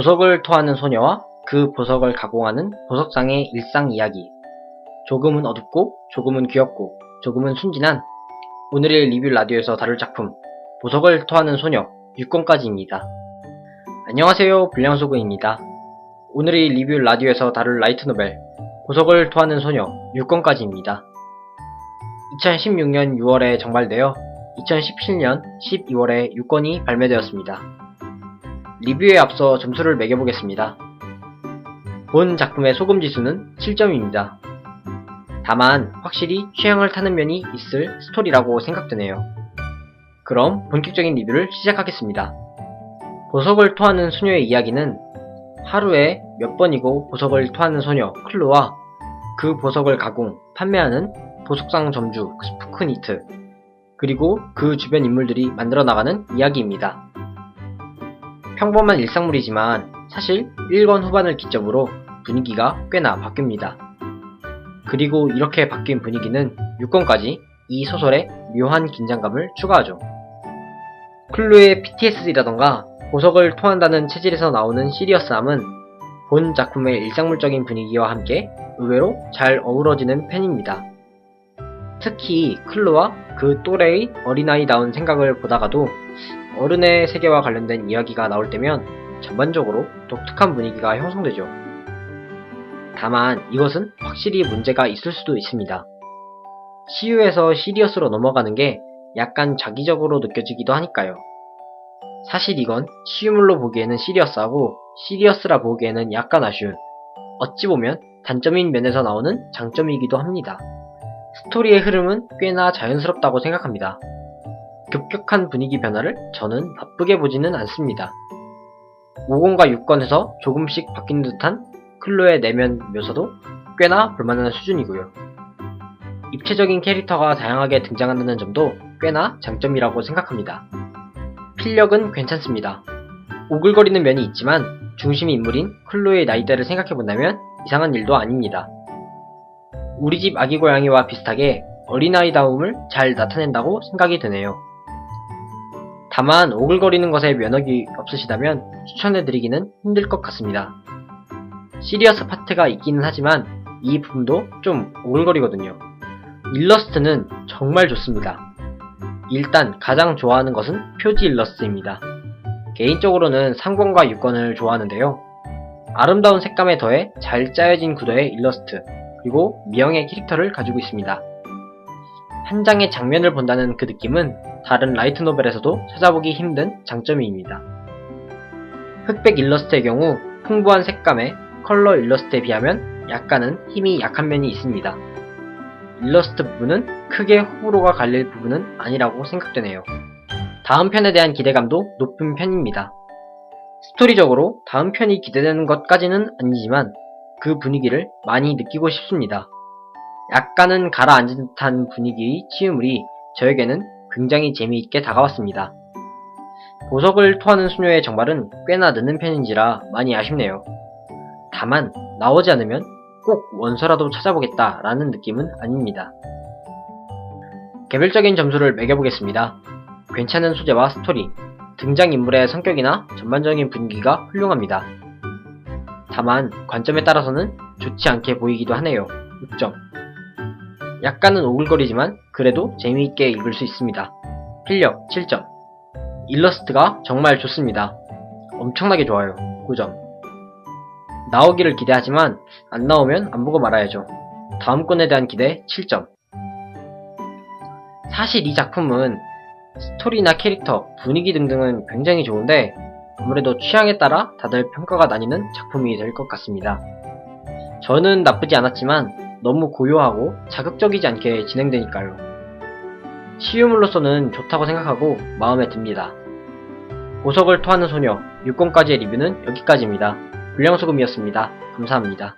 보석을 토하는 소녀와 그 보석을 가공하는 보석상의 일상 이야기. 조금은 어둡고, 조금은 귀엽고, 조금은 순진한 오늘의 리뷰 라디오에서 다룰 작품, 보석을 토하는 소녀 6권까지입니다. 안녕하세요, 불량소구입니다. 오늘의 리뷰 라디오에서 다룰 라이트 노벨, 보석을 토하는 소녀 6권까지입니다. 2016년 6월에 정발되어 2017년 12월에 6권이 발매되었습니다. 리뷰에 앞서 점수를 매겨보겠습니다. 본 작품의 소금 지수는 7점입니다. 다만 확실히 취향을 타는 면이 있을 스토리라고 생각되네요. 그럼 본격적인 리뷰를 시작하겠습니다. 보석을 토하는 소녀의 이야기는 하루에 몇 번이고 보석을 토하는 소녀 클로와 그 보석을 가공, 판매하는 보석상 점주 스푸크니트 그리고 그 주변 인물들이 만들어 나가는 이야기입니다. 평범한 일상물이지만 사실 1권 후반을 기점으로 분위기가 꽤나 바뀝니다. 그리고 이렇게 바뀐 분위기는 6권까지 이 소설에 묘한 긴장감을 추가하죠. 클로의 PTSD라던가 보석을 토한다는 체질에서 나오는 시리어스함은 본 작품의 일상물적인 분위기와 함께 의외로 잘 어우러지는 편입니다. 특히 클로와 그 또래의 어린아이다운 생각을 보다가도 어른의 세계와 관련된 이야기가 나올 때면 전반적으로 독특한 분위기가 형성되죠. 다만 이것은 확실히 문제가 있을 수도 있습니다. 시유에서 시리어스로 넘어가는 게 약간 자기적으로 느껴지기도 하니까요. 사실 이건 시유물로 보기에는 시리어스하고 시리어스라 보기에는 약간 아쉬운 어찌 보면 단점인 면에서 나오는 장점이기도 합니다. 스토리의 흐름은 꽤나 자연스럽다고 생각합니다. 급격한 분위기 변화를 저는 나쁘게 보지는 않습니다. 5권과 6권에서 조금씩 바뀐 듯한 클로의 내면 묘사도 꽤나 볼만한 수준이고요. 입체적인 캐릭터가 다양하게 등장한다는 점도 꽤나 장점이라고 생각합니다. 필력은 괜찮습니다. 오글거리는 면이 있지만 중심 인물인 클로의 나이대를 생각해본다면 이상한 일도 아닙니다. 우리 집 아기 고양이와 비슷하게 어린아이다움을 잘 나타낸다고 생각이 드네요. 다만 오글거리는 것에 면역이 없으시다면 추천해드리기는 힘들 것 같습니다. 시리어스 파트가 있기는 하지만 이 부분도 좀 오글거리거든요. 일러스트는 정말 좋습니다. 일단 가장 좋아하는 것은 표지 일러스트입니다. 개인적으로는 3권과 6권을 좋아하는데요. 아름다운 색감에 더해 잘 짜여진 구도의 일러스트, 그리고 미형의 캐릭터를 가지고 있습니다. 한 장의 장면을 본다는 그 느낌은 다른 라이트 노벨에서도 찾아보기 힘든 장점입니다. 흑백 일러스트의 경우 풍부한 색감에 컬러 일러스트에 비하면 약간은 힘이 약한 면이 있습니다. 일러스트 부분은 크게 호불호가 갈릴 부분은 아니라고 생각되네요. 다음 편에 대한 기대감도 높은 편입니다. 스토리적으로 다음 편이 기대되는 것까지는 아니지만 그 분위기를 많이 느끼고 싶습니다. 약간은 가라앉은 듯한 분위기의 치유물이 저에게는 굉장히 재미있게 다가왔습니다. 보석을 토하는 수녀의 정발은 꽤나 늦는 편인지라 많이 아쉽네요. 다만 나오지 않으면 꼭 원서라도 찾아보겠다 라는 느낌은 아닙니다. 개별적인 점수를 매겨보겠습니다. 괜찮은 소재와 스토리, 등장인물의 성격이나 전반적인 분위기가 훌륭합니다. 다만 관점에 따라서는 좋지 않게 보이기도 하네요. 6점. 약간은 오글거리지만 그래도 재미있게 읽을 수 있습니다. 필력 7점. 일러스트가 정말 좋습니다. 엄청나게 좋아요. 9점. 나오기를 기대하지만 안 나오면 안 보고 말아야죠. 다음 권에 대한 기대 7점. 사실 이 작품은 스토리나 캐릭터, 분위기 등등은 굉장히 좋은데 아무래도 취향에 따라 다들 평가가 나뉘는 작품이 될 것 같습니다. 저는 나쁘지 않았지만 너무 고요하고 자극적이지 않게 진행되니까요. 시유물로서는 좋다고 생각하고 마음에 듭니다. 보석을 토하는 소녀 6권까지의 리뷰는 여기까지입니다. 불량소금이었습니다. 감사합니다.